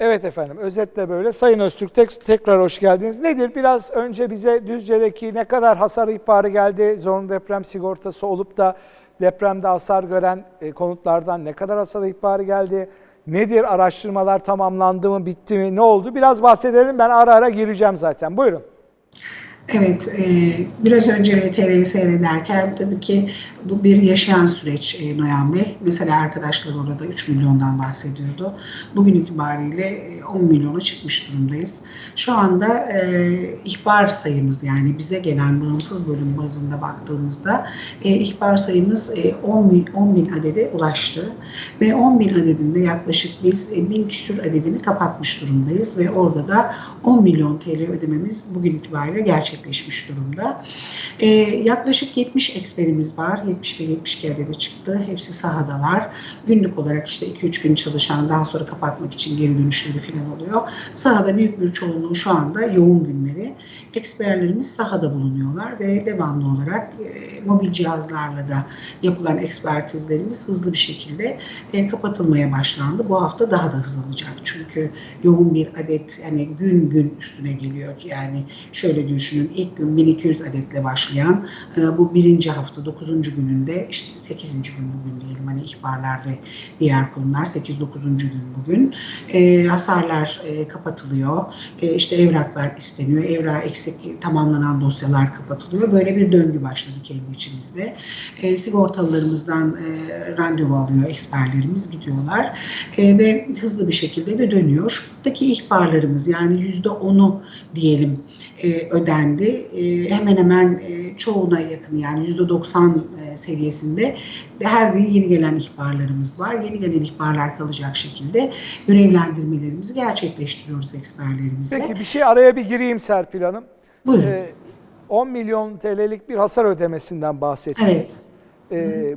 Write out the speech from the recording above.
Evet efendim özetle böyle. Sayın Öztürk tek, tekrar hoş geldiniz. Nedir? Biraz önce bize Düzce'deki ne kadar hasar ihbarı geldi? Zorunlu deprem sigortası olup da depremde hasar gören e, konutlardan ne kadar hasar ihbarı geldi? Nedir? Araştırmalar tamamlandı mı? Bitti mi? Ne oldu? Biraz bahsedelim. Ben ara ara gireceğim zaten. Buyurun. Evet, e, biraz önce VTR'yi seyrederken tabii ki bu bir yaşayan süreç e, Noyan Bey. Mesela arkadaşlar orada 3 milyondan bahsediyordu. Bugün itibariyle e, 10 milyona çıkmış durumdayız. Şu anda e, ihbar sayımız yani bize gelen bağımsız bölüm bazında baktığımızda e, ihbar sayımız e, 10, bin, 10 bin adede ulaştı. Ve 10 bin adedinde yaklaşık biz e, bin küsür adedini kapatmış durumdayız ve orada da 10 milyon TL ödememiz bugün itibariyle gerçekleşmiş durumda. Ee, yaklaşık 70 eksperimiz var. 70 ve 72 adede çıktı. Hepsi sahadalar. Günlük olarak işte 2-3 gün çalışan daha sonra kapatmak için geri dönüşleri falan oluyor. Sahada büyük bir çoğunluğu şu anda yoğun günleri. Eksperlerimiz sahada bulunuyorlar ve devamlı olarak e, mobil cihazlarla da yapılan ekspertizlerimiz hızlı bir şekilde e, kapatılmaya başlandı. Bu hafta daha da hızlanacak. Çünkü yoğun bir adet yani gün gün üstüne geliyor. Yani şöyle düşünün ilk gün 1200 adetle başlayan e, bu birinci hafta 9. gününde işte 8. gün bugün diyelim hani ihbarlar ve diğer konular 8-9. gün bugün e, hasarlar e, kapatılıyor. E, işte evraklar isteniyor. Evrağı eksik tamamlanan dosyalar kapatılıyor. Böyle bir döngü başladı kendi içimizde. E, sigortalılarımızdan e, randevu alıyor eksperlerimiz gidiyorlar e, ve hızlı bir şekilde de dönüyor. Şuradaki ihbarlarımız yani yüzde onu diyelim e, ödendi. E, hemen hemen e, çoğuna yakın yani yüzde 90 e, seviyesinde her gün yeni gelen ihbarlarımız var. Yeni gelen ihbarlar kalacak şekilde görevlendirmelerimizi gerçekleştiriyoruz eksperlerimizle. Peki bir şey araya bir gireyim Serpil Hanım. Buyurun. Ee, 10 milyon TL'lik bir hasar ödemesinden bahsettiniz. Evet. Ee,